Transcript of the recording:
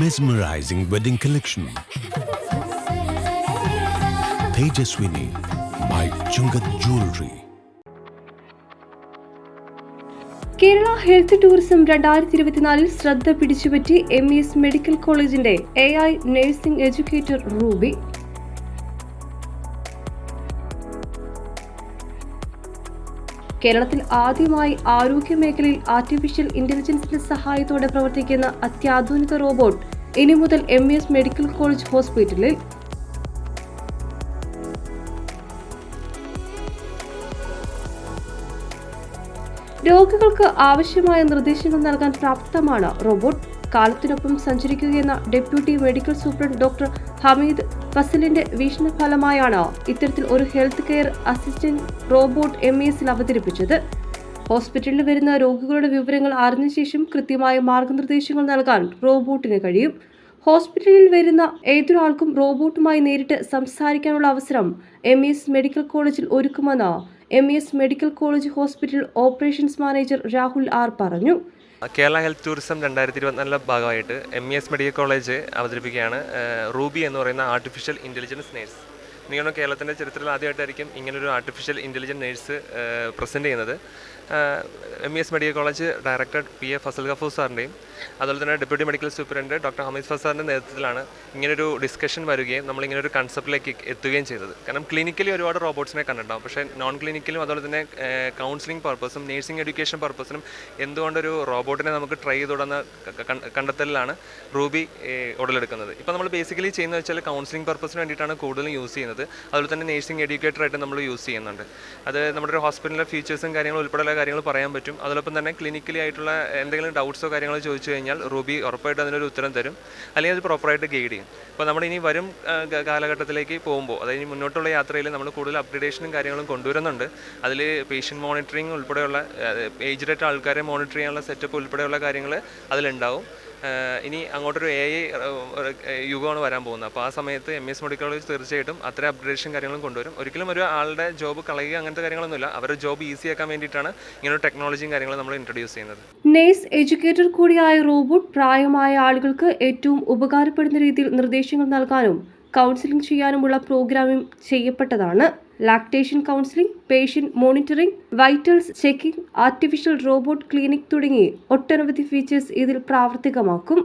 mesmerizing wedding collection Tejaswini by Chungath jewellery Kerala health tourism രണ്ടായിരത്തി ഇരുപത്തിനാലിൽ ശ്രദ്ധ പിടിച്ചുപറ്റി എം ഇ എസ് മെഡിക്കൽ കോളേജിന്റെ A I nursing educator Ruby കേരളത്തിൽ ആദ്യമായി ആരോഗ്യ മേഖലയിൽ ആർട്ടിഫിഷ്യൽ ഇന്റലിജൻസിന്റെ സഹായത്തോടെ പ്രവർത്തിക്കുന്ന അത്യാധുനിക റോബോട്ട് ഇനി മുതൽ എം മെഡിക്കൽ കോളേജ് ഹോസ്പിറ്റലിൽ രോഗികൾക്ക് ആവശ്യമായ നിർദ്ദേശങ്ങൾ നൽകാൻ പ്രാപ്തമാണ് റോബോട്ട്. കാലത്തിനൊപ്പം സഞ്ചരിക്കുകയെന്ന deputy medical superintendent doctor Hameed ഫസലിന്റെ വീക്ഷണഫലമായാണ് ഇത്തരത്തിൽ ഒരു health care assistant robot M എസിൽ അവതരിപ്പിച്ചത്. ഹോസ്പിറ്റലിൽ വരുന്ന രോഗികളുടെ വിവരങ്ങൾ അറിഞ്ഞ ശേഷം കൃത്യമായ മാർഗനിർദ്ദേശങ്ങൾ നൽകാൻ റോബോട്ടിന് കഴിയും. ഹോസ്പിറ്റലിൽ വരുന്ന ഏതൊരാൾക്കും റോബോട്ടുമായി നേരിട്ട് സംസാരിക്കാനുള്ള അവസരം എം മെഡിക്കൽ കോളേജിൽ ഒരുക്കുമെന്ന് M S medical college hospital operations manager Rahul R പറഞ്ഞു. കേരള ഹെൽത്ത് ടൂറിസം രണ്ടായിരത്തി ഇരുപത്തിനാലിലെ ഭാഗമായിട്ട് M E S medical college അവതരിപ്പിക്കുകയാണ് റൂബി എന്ന് പറയുന്ന ആർട്ടിഫിഷ്യൽ ഇന്റലിജൻസ് നേഴ്സ് നിങ്ങളുടെ കേരളത്തിന്റെ ചരിത്രത്തിൽ ആദ്യമായിട്ടായിരിക്കും ഇങ്ങനൊരു ആർട്ടിഫിഷ്യൽ ഇന്റലിജൻസ് നേഴ്സ് പ്രസന്റ് ചെയ്യുന്നത്. M E S medical college director P A Fazal Gafoor സാറിന്റെയും അതുപോലെ തന്നെ deputy medical superintendent doctor Hameed ഫസാറിന്റെ നേതൃത്വത്തിലാണ് ഇങ്ങനൊരു ഡിസ്കഷൻ വരികയും നമ്മൾ ഇങ്ങനെ ഒരു കൺസെപ്റ്റിലേക്ക് എത്തുകയും ചെയ്തത്. കാരണം ക്ലിനിക്കലി ഒരുപാട് റോബോട്ട്സിനെ കണ്ടിട്ടുണ്ടാവും. പക്ഷേ നോൺ ക്ലിനിക്കലും അതുപോലെ തന്നെ കൗൺസിലിംഗ് പർപ്പസും നേഴ്സിംഗ് എഡ്യൂക്കേഷൻ പർപ്പസിനും എന്തുകൊണ്ടൊരു റോബോട്ടിനെ നമുക്ക് ട്രൈ ചെയ്തുകൊണ്ടെന്ന കണ്ടെത്തലിലാണ് റൂബി ഉടലെടുക്കുന്നത്. ഇപ്പോൾ നമ്മൾ ബേസിക്കലി ചെയ്യുന്നത് വെച്ചാൽ കൗൺസിലിംഗ് പർപ്പസിന് വേണ്ടിയിട്ടാണ് കൂടുതലും യൂസ് ചെയ്യുന്നത്. അതുപോലെ തന്നെ നേഴ്സിംഗ് എഡ്യൂക്കേറ്റർ ആയിട്ട് നമ്മൾ യൂസ് ചെയ്യുന്നുണ്ട്. അത് നമ്മുടെ ഒരു ഹോസ്പിറ്റലിലെ ഫീച്ചേഴ്സും കാര്യങ്ങളും ഉൾപ്പെടെയുള്ള കാര്യങ്ങൾ പറയാൻ പറ്റും. അതോടൊപ്പം തന്നെ ക്ലിനിക്കലി ആയിട്ടുള്ള എന്തെങ്കിലും ഡൗട്ട്സോ കാര്യങ്ങളോ ചോദിച്ചു കഴിഞ്ഞാൽ റൂബി ഉറപ്പായിട്ട് അതിനൊരു ഉത്തരം തരും. അല്ലെങ്കിൽ അത് പ്രോപ്പറായിട്ട് ഗൈഡ് ചെയ്യും. അപ്പോൾ നമ്മൾ ഇനി വരും കാലഘട്ടത്തിലേക്ക് പോകുമ്പോൾ അതായത് ഇനി മുന്നോട്ടുള്ള യാത്രയിൽ നമ്മൾ കൂടുതൽ അപ്ഗ്രഡേഷനും കാര്യങ്ങളും കൊണ്ടുവരുന്നുണ്ട്. അതിൽ പേഷ്യന്റ് മോണിറ്ററിങ് ഉൾപ്പെടെയുള്ള ഏജ്ഡായിട്ട് ആൾക്കാരെ മോണിറ്റർ ചെയ്യാനുള്ള സെറ്റപ്പ് ഉൾപ്പെടെയുള്ള കാര്യങ്ങൾ അതിലുണ്ടാവും. ഇനി അങ്ങോട്ടൊരു എ ഐ യുഗമാണ് വരാൻ പോകുന്നത്. അപ്പോൾ ആ സമയത്ത് എം എസ് മെഡിക്കൽ കോളേജ് തീർച്ചയായിട്ടും അത്ര അപ്ഗ്രേഡേഷൻ കാര്യങ്ങളും കൊണ്ടുവരും. ഒരിക്കലും ഒരു ആളുടെ ജോബ് കളയുക അങ്ങനത്തെ കാര്യങ്ങളൊന്നുമില്ല. അവരുടെ ജോബ് ഈസി ആക്കാൻ വേണ്ടിയിട്ടാണ് ഇങ്ങനെ ടെക്നോളജിയും കാര്യങ്ങളും നമ്മൾ ഇൻട്രൊഡ്യൂസ് ചെയ്യുന്നത്. നേഴ്സ് എഡ്യൂക്കേറ്റർ കൂടിയായ റോബോട്ട് പ്രായമായ ആളുകൾക്ക് ഏറ്റവും ഉപകാരപ്പെടുന്ന രീതിയിൽ നിർദ്ദേശങ്ങൾ നൽകാനും കൗൺസിലിംഗ് ചെയ്യാനുമുള്ള programming ചെയ്യപ്പെട്ടതാണ്. Lactation counselling patient monitoring vitals checking artificial robot clinic തുടങ്ങി ഒട്ടനവധി ഫീച്ചേഴ്സ് ഇതിൽ പ്രാവർത്തികമാക്കും.